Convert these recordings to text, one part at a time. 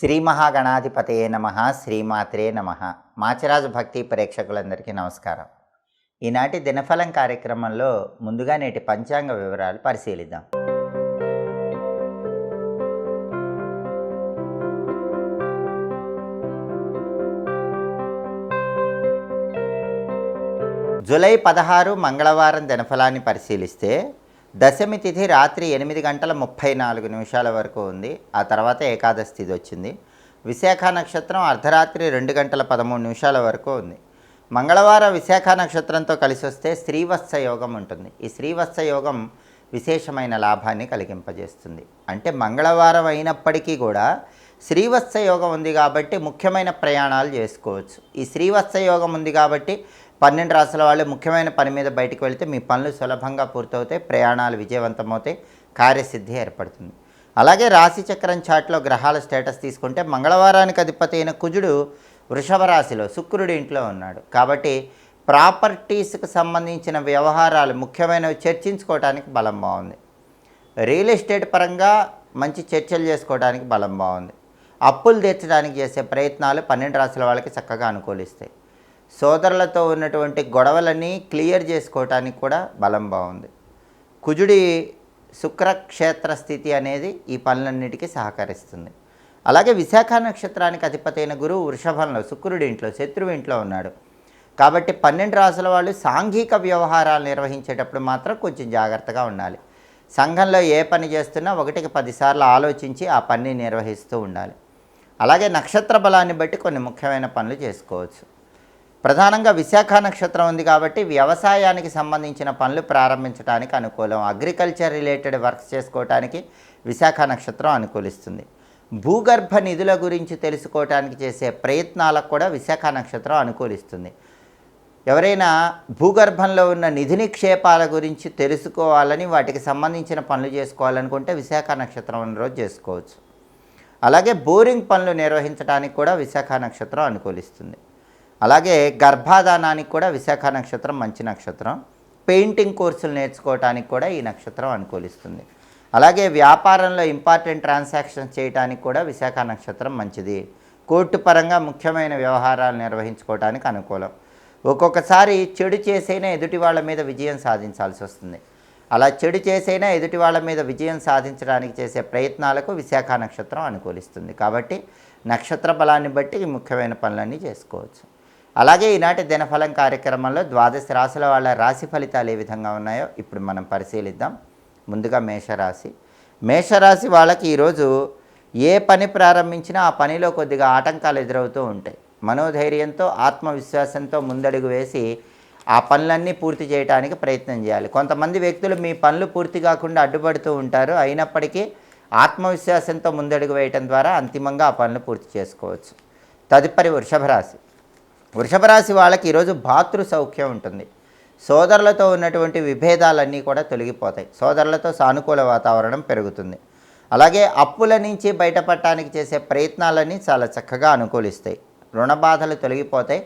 శ్రీ మహాగణాధిపతయే నమ శ్రీమాత్రే నమ. మాచరాజు భక్తి ప్రేక్షకులందరికీ నమస్కారం. ఈనాటి దినఫలం కార్యక్రమంలో ముందుగా నేటి పంచాంగ వివరాలు పరిశీలిద్దాం. జూలై పదహారు మంగళవారం దినఫలాన్ని పరిశీలిస్తే దశమి తిథి రాత్రి ఎనిమిది గంటల ముప్పై నాలుగు నిమిషాల వరకు ఉంది. ఆ తర్వాత ఏకాదశి తిథి వచ్చింది. విశాఖ నక్షత్రం అర్ధరాత్రి రెండు గంటల పదమూడు నిమిషాల వరకు ఉంది. మంగళవారం విశాఖ నక్షత్రంతో కలిసి వస్తే శ్రీవత్స యోగం ఉంటుంది. ఈ శ్రీవత్స యోగం విశేషమైన లాభాన్ని కలిగింపజేస్తుంది. అంటే మంగళవారం అయినప్పటికీ కూడా శ్రీవత్స యోగం ఉంది కాబట్టి ముఖ్యమైన ప్రయాణాలు చేసుకోవచ్చు. ఈ శ్రీవత్స యోగం ఉంది కాబట్టి పన్నెండు రాసుల వాళ్ళు ముఖ్యమైన పని మీద బయటకు వెళితే మీ పనులు సులభంగా పూర్తవుతాయి ప్రయాణాలు విజయవంతమవుతాయి కార్యసిద్ధి ఏర్పడుతుంది. అలాగే రాశి చక్రం చాట్లో గ్రహాల స్టేటస్ తీసుకుంటే మంగళవారానికి అధిపతి అయిన కుజుడు వృషభ రాశిలో శుక్రుడి ఇంట్లో ఉన్నాడు. కాబట్టి ప్రాపర్టీస్కి సంబంధించిన వ్యవహారాలు ముఖ్యమైనవి చర్చించుకోవడానికి బలం బాగుంది. రియల్ ఎస్టేట్ పరంగా మంచి చర్చలు చేసుకోవడానికి బలం బాగుంది. అప్పులు తీర్చడానికి చేసే ప్రయత్నాలు పన్నెండు రాసుల వాళ్ళకి చక్కగా అనుకూలిస్తాయి. సోదరులతో ఉన్నటువంటి గొడవలన్నీ క్లియర్ చేసుకోవటానికి కూడా బలం బాగుంది. కుజుడి శుక్రక్షేత్ర స్థితి అనేది ఈ పనులన్నిటికీ సహకరిస్తుంది. అలాగే విశాఖ నక్షత్రానికి అధిపతైన గురువు వృషభంలో శుక్రుడి ఇంట్లో శత్రువు ఇంట్లో ఉన్నాడు. కాబట్టి పన్నెండు రాసుల వాళ్ళు సాంఘిక వ్యవహారాలు నిర్వహించేటప్పుడు మాత్రం కొంచెం జాగ్రత్తగా ఉండాలి. సంఘంలో ఏ పని చేస్తున్నా ఒకటికి పదిసార్లు ఆలోచించి ఆ పని నిర్వహిస్తూ ఉండాలి. అలాగే నక్షత్ర బలాన్ని బట్టి కొన్ని ముఖ్యమైన పనులు చేసుకోవచ్చు. ప్రధానంగా విశాఖ నక్షత్రం ఉంది కాబట్టి వ్యవసాయానికి సంబంధించిన పనులు ప్రారంభించడానికి అనుకూలం. అగ్రికల్చర్ రిలేటెడ్ వర్క్స్ చేసుకోవటానికి విశాఖ నక్షత్రం అనుకూలిస్తుంది. భూగర్భ నిధుల గురించి తెలుసుకోవటానికి చేసే ప్రయత్నాలకు కూడా విశాఖ నక్షత్రం అనుకూలిస్తుంది. ఎవరైనా భూగర్భంలో ఉన్న నిధి నిక్షేపాల గురించి తెలుసుకోవాలని వాటికి సంబంధించిన పనులు చేసుకోవాలనుకుంటే విశాఖ నక్షత్రం రోజు చేసుకోవచ్చు. అలాగే బోరింగ్ పనులు నిర్వహించడానికి కూడా విశాఖ నక్షత్రం అనుకూలిస్తుంది. అలాగే గర్భాధానానికి కూడా విశాఖ నక్షత్రం మంచి నక్షత్రం. పెయింటింగ్ కోర్సులు నేర్చుకోవటానికి కూడా ఈ నక్షత్రం అనుకూలిస్తుంది. అలాగే వ్యాపారంలో ఇంపార్టెంట్ ట్రాన్సాక్షన్స్ చేయడానికి కూడా విశాఖ నక్షత్రం మంచిది. కోర్టు పరంగా ముఖ్యమైన వ్యవహారాలు నిర్వహించుకోవడానికి అనుకూలం. ఒక్కొక్కసారి చెడు చేసైనా ఎదుటి వాళ్ళ మీద విజయం సాధించాల్సి వస్తుంది. అలా చెడు చేసైనా ఎదుటి వాళ్ళ మీద విజయం సాధించడానికి చేసే ప్రయత్నాలకు విశాఖ నక్షత్రం అనుకూలిస్తుంది. కాబట్టి నక్షత్ర బలాన్ని బట్టి ఈ ముఖ్యమైన పనులన్నీ చేసుకోవచ్చు. అలాగే ఈనాటి దినఫలం కార్యక్రమంలో ద్వాదశ రాశుల వాళ్ళ రాశి ఫలితాలు ఏ విధంగా ఉన్నాయో ఇప్పుడు మనం పరిశీలిద్దాం. ముందుగా మేషరాశి. మేషరాశి వాళ్ళకి ఈరోజు ఏ పని ప్రారంభించినా ఆ పనిలో కొద్దిగా ఆటంకాలు ఎదురవుతూ ఉంటాయి. మనోధైర్యంతో ఆత్మవిశ్వాసంతో ముందడుగు వేసి ఆ పనులన్నీ పూర్తి చేయడానికి ప్రయత్నం చేయాలి. కొంతమంది వ్యక్తులు మీ పనులు పూర్తి కాకుండా అడ్డుపడుతూ ఉంటారు. అయినప్పటికీ ఆత్మవిశ్వాసంతో ముందడుగు వేయటం ద్వారా అంతిమంగా ఆ పనులు పూర్తి చేసుకోవచ్చు. తదుపరి వృషభ రాశి. వృషభ రాశి వాళ్ళకి ఈరోజు భాతృ సౌఖ్యం ఉంటుంది. సోదరులతో ఉన్నటువంటి విభేదాలన్నీ కూడా తొలగిపోతాయి. సోదరులతో సానుకూల వాతావరణం పెరుగుతుంది. అలాగే అప్పుల నుంచి బయటపడటానికి చేసే ప్రయత్నాలన్నీ చాలా చక్కగా అనుకూలిస్తాయి. రుణ బాధలు తొలగిపోతాయి.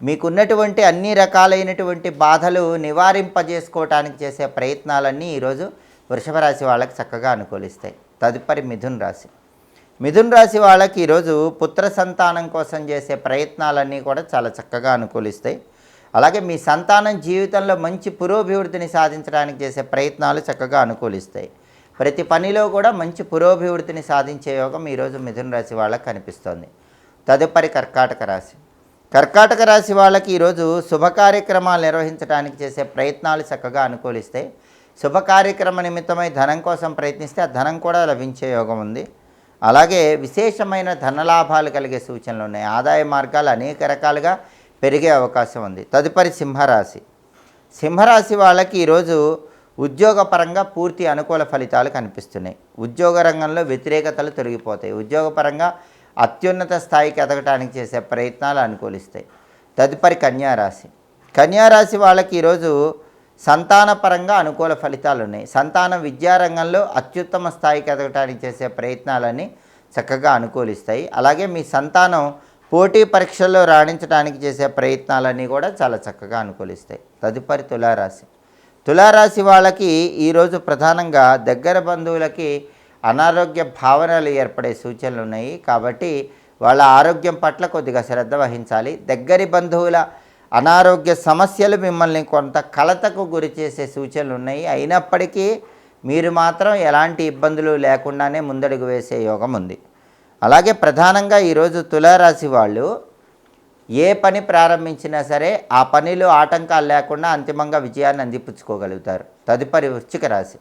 మీకున్నటువంటి అన్ని రకాలైనటువంటి బాధలు నివారింపజేసుకోవటానికి చేసే ప్రయత్నాలన్నీ ఈరోజు వృషభ రాశి వాళ్ళకి చక్కగా అనుకూలిస్తాయి. తదుపరి మిథున్ రాశి. మిథున్ రాశి వాళ్ళకి ఈరోజు పుత్ర సంతానం కోసం చేసే ప్రయత్నాలన్నీ కూడా చాలా చక్కగా అనుకూలిస్తాయి. అలాగే మీ సంతానం జీవితంలో మంచి పురోభివృద్ధిని సాధించడానికి చేసే ప్రయత్నాలు చక్కగా అనుకూలిస్తాయి. ప్రతి పనిలో కూడా మంచి పురోభివృద్ధిని సాధించే యోగం ఈరోజు మిథున రాశి వాళ్ళకి కనిపిస్తోంది. తదుపరి కర్కాటక రాశి. కర్కాటక రాశి వాళ్ళకి ఈరోజు శుభ కార్యక్రమాలు నిర్వహించడానికి చేసే ప్రయత్నాలు చక్కగా అనుకూలిస్తాయి. శుభ కార్యక్రమ నిమిత్తమై ధనం కోసం ప్రయత్నిస్తే ఆ ధనం కూడా లభించే యోగం ఉంది. అలాగే విశేషమైన ధనలాభాలు కలిగే సూచనలు ఉన్నాయి. ఆదాయ మార్గాలు అనేక రకాలుగా పెరిగే అవకాశం ఉంది. తదుపరి సింహరాశి. సింహరాశి వాళ్ళకి ఈరోజు ఉద్యోగపరంగా పూర్తి అనుకూల ఫలితాలు కనిపిస్తున్నాయి. ఉద్యోగ రంగంలో వ్యతిరేకతలు తొలగిపోతాయి. ఉద్యోగపరంగా అత్యున్నత స్థాయికి ఎదగటానికి చేసే ప్రయత్నాలు అనుకూలిస్తాయి. తదుపరి కన్యారాశి. కన్యారాశి వాళ్ళకి ఈరోజు సంతానపరంగా అనుకూల ఫలితాలు ఉన్నాయి సంతానం విద్యారంగంలో అత్యుత్తమ స్థాయికి ఎదగటానికి చేసే ప్రయత్నాలన్నీ చక్కగా అనుకూలిస్తాయి. అలాగే మీ సంతానం పోటీ పరీక్షల్లో రాణించడానికి చేసే ప్రయత్నాలన్నీ కూడా చాలా చక్కగా అనుకూలిస్తాయి. తదుపరి తులారాశి. తులారాశి వాళ్ళకి ఈరోజు ప్రధానంగా దగ్గర బంధువులకి అనారోగ్య భావనలు ఏర్పడే సూచనలు ఉన్నాయి కాబట్టి వాళ్ళ ఆరోగ్యం పట్ల కొద్దిగా శ్రద్ధ వహించాలి. దగ్గరి బంధువుల అనారోగ్య సమస్యలు మిమ్మల్ని కొంత కలతకు గురి చేసే సూచనలు ఉన్నాయి. అయినప్పటికీ మీరు మాత్రం ఎలాంటి ఇబ్బందులు లేకుండానే ముందడుగు వేసే యోగం ఉంది. అలాగే ప్రధానంగా ఈరోజు తులారాశి వాళ్ళు ఏ పని ప్రారంభించినా సరే ఆ పనిలో ఆటంకాలు లేకుండా అంతిమంగా విజయాన్ని అందిపుచ్చుకోగలుగుతారు. తదుపరి వృశ్చిక రాశి.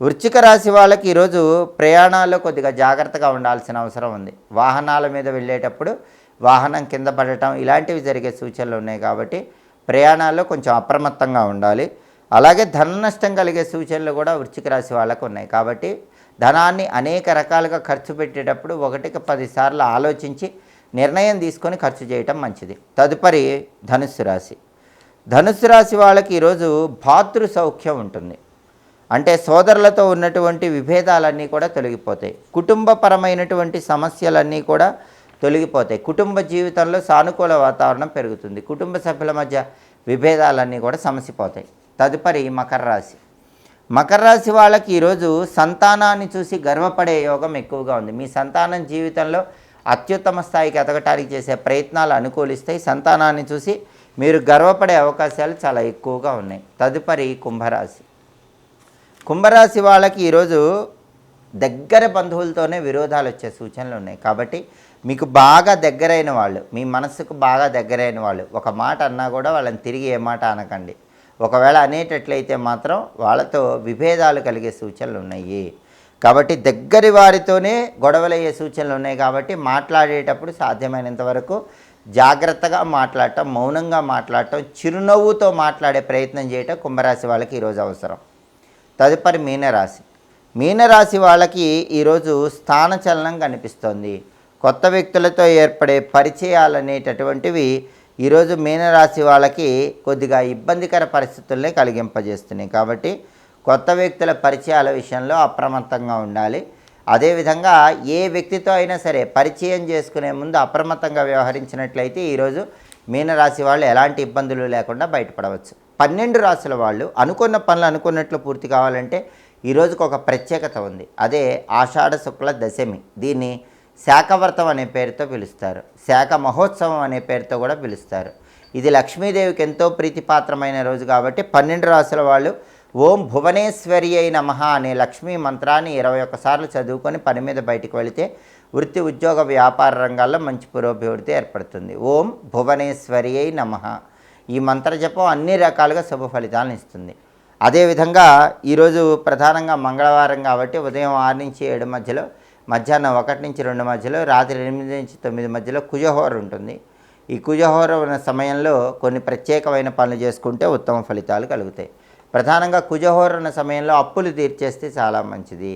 వృశ్చిక రాశి వాళ్ళకి ఈరోజు ప్రయాణాల్లో కొద్దిగా జాగ్రత్తగా ఉండాల్సిన అవసరం ఉంది. వాహనాల మీద వెళ్ళేటప్పుడు వాహనం కింద పడటం ఇలాంటివి జరిగే సూచనలు ఉన్నాయి కాబట్టి ప్రయాణాల్లో కొంచెం అప్రమత్తంగా ఉండాలి. అలాగే ధన నష్టం కలిగే సూచనలు కూడా వృశ్చిక రాశి వాళ్ళకు ఉన్నాయి. కాబట్టి ధనాన్ని అనేక రకాలుగా ఖర్చు పెట్టేటప్పుడు ఒకటికి పదిసార్లు ఆలోచించి నిర్ణయం తీసుకొని ఖర్చు చేయటం మంచిది. తదుపరి ధనుస్సు రాశి. ధనుస్సు రాశి వాళ్ళకి ఈరోజు భాతృ సౌఖ్యం ఉంటుంది. అంటే సోదరులతో ఉన్నటువంటి విభేదాలన్నీ కూడా తొలగిపోతాయి. కుటుంబపరమైనటువంటి సమస్యలన్నీ కూడా తొలగిపోతాయి. కుటుంబ జీవితంలో సానుకూల వాతావరణం పెరుగుతుంది. కుటుంబ సభ్యుల మధ్య విభేదాలన్నీ కూడా సమసిపోతాయి తదుపరి మకర రాశి. మకర రాశి వాళ్ళకి ఈరోజు సంతానాన్ని చూసి గర్వపడే యోగం ఎక్కువగా ఉంది. మీ సంతానం జీవితంలో అత్యుత్తమ స్థాయికి ఎదగటానికి చేసే ప్రయత్నాలు అనుకూలిస్తాయి. సంతానాన్ని చూసి మీరు గర్వపడే అవకాశాలు చాలా ఎక్కువగా ఉన్నాయి. తదుపరి కుంభరాశి. కుంభరాశి వాళ్ళకి ఈరోజు దగ్గర బంధువులతోనే విరోధాలు వచ్చే సూచనలు ఉన్నాయి. కాబట్టి మీకు బాగా దగ్గరైన వాళ్ళు మీ మనసుకు బాగా దగ్గరైన వాళ్ళు ఒక మాట అన్నా కూడా వాళ్ళని తిరిగి ఏ మాట అనకండి. ఒకవేళ అనేటట్లయితే మాత్రం వాళ్ళతో విభేదాలు కలిగే సూచనలు ఉన్నాయి. కాబట్టి దగ్గరి వారితోనే గొడవలయ్యే సూచనలు ఉన్నాయి కాబట్టి మాట్లాడేటప్పుడు సాధ్యమైనంత వరకు జాగ్రత్తగా మాట్లాడటం మౌనంగా మాట్లాడటం చిరునవ్వుతో మాట్లాడే ప్రయత్నం చేయటం కుంభరాశి వాళ్ళకి ఈరోజు అవసరం. తదుపరి మీనరాశి. మీనరాశి వాళ్ళకి ఈరోజు స్థానచలనం కనిపిస్తోంది. కొత్త వ్యక్తులతో ఏర్పడే పరిచయాలు అనేటటువంటివి ఈరోజు మీనరాశి వాళ్ళకి కొద్దిగా ఇబ్బందికర పరిస్థితుల్ని కలిగింపజేస్తున్నాయి. కాబట్టి కొత్త వ్యక్తుల పరిచయాల విషయంలో అప్రమత్తంగా ఉండాలి. అదేవిధంగా ఏ వ్యక్తితో అయినా సరే పరిచయం చేసుకునే ముందు అప్రమత్తంగా వ్యవహరించినట్లయితే ఈరోజు మీనరాశి వాళ్ళు ఎలాంటి ఇబ్బందులు లేకుండా బయటపడవచ్చు. పన్నెండు రాశుల వాళ్ళు అనుకున్న పనులు అనుకున్నట్లు పూర్తి కావాలంటే ఈ రోజుకు ఒక ప్రత్యేకత ఉంది. అదే ఆషాఢ శుక్ల దశమి. దీన్ని శాఖవ్రతం అనే పేరుతో పిలుస్తారు. శాఖ మహోత్సవం అనే పేరుతో కూడా పిలుస్తారు. ఇది లక్ష్మీదేవికి ఎంతో ప్రీతిపాత్రమైన రోజు కాబట్టి పన్నెండు రాసుల వాళ్ళు ఓం భువనేశ్వరి అయి నమ అనే లక్ష్మీ మంత్రాన్ని ఇరవై ఒక్కసార్లు చదువుకొని పని మీద బయటకు వెళితే వృత్తి ఉద్యోగ వ్యాపార రంగాల్లో మంచి పురోభివృద్ధి ఏర్పడుతుంది. ఓం భువనేశ్వరి అయి నమ. ఈ మంత్ర జపం అన్ని రకాలుగా శుభ ఫలితాలను ఇస్తుంది. అదేవిధంగా ఈరోజు ప్రధానంగా మంగళవారం కాబట్టి ఉదయం ఆరు నుంచి ఏడు మధ్యలో మధ్యాహ్నం ఒకటి నుంచి రెండు మధ్యలో రాత్రి ఎనిమిది నుంచి తొమ్మిది మధ్యలో కుజహోర ఉంటుంది. ఈ కుజహోర ఉన్న సమయంలో కొన్ని ప్రత్యేకమైన పనులు చేసుకుంటే ఉత్తమ ఫలితాలు కలుగుతాయి. ప్రధానంగా కుజహోర ఉన్న సమయంలో అప్పులు తీర్చేస్తే చాలా మంచిది.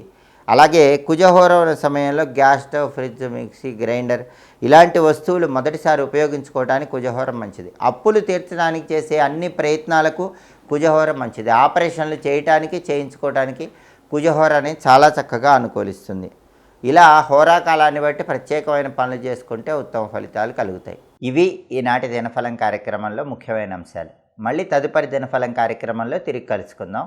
అలాగే కుజహోర సమయంలో gas stove fridge mixie grinder ఇలాంటి వస్తువులు మొదటిసారి ఉపయోగించుకోవడానికి కుజహోరం మంచిది. అప్పులు తీర్చడానికి చేసే అన్ని ప్రయత్నాలకు కుజహోరం మంచిది. ఆపరేషన్లు చేయటానికి చేయించుకోవడానికి కుజహోర అనేది చాలా చక్కగా అనుకూలిస్తుంది. ఇలా హోరాకాలాన్ని బట్టి ప్రత్యేకమైన పనులు చేసుకుంటే ఉత్తమ ఫలితాలు కలుగుతాయి. ఇవి ఈనాటి దినఫలం కార్యక్రమంలో ముఖ్యమైన అంశాలు. మళ్ళీ తదుపరి దినఫలం కార్యక్రమంలో తిరిగి కలుసుకుందాం.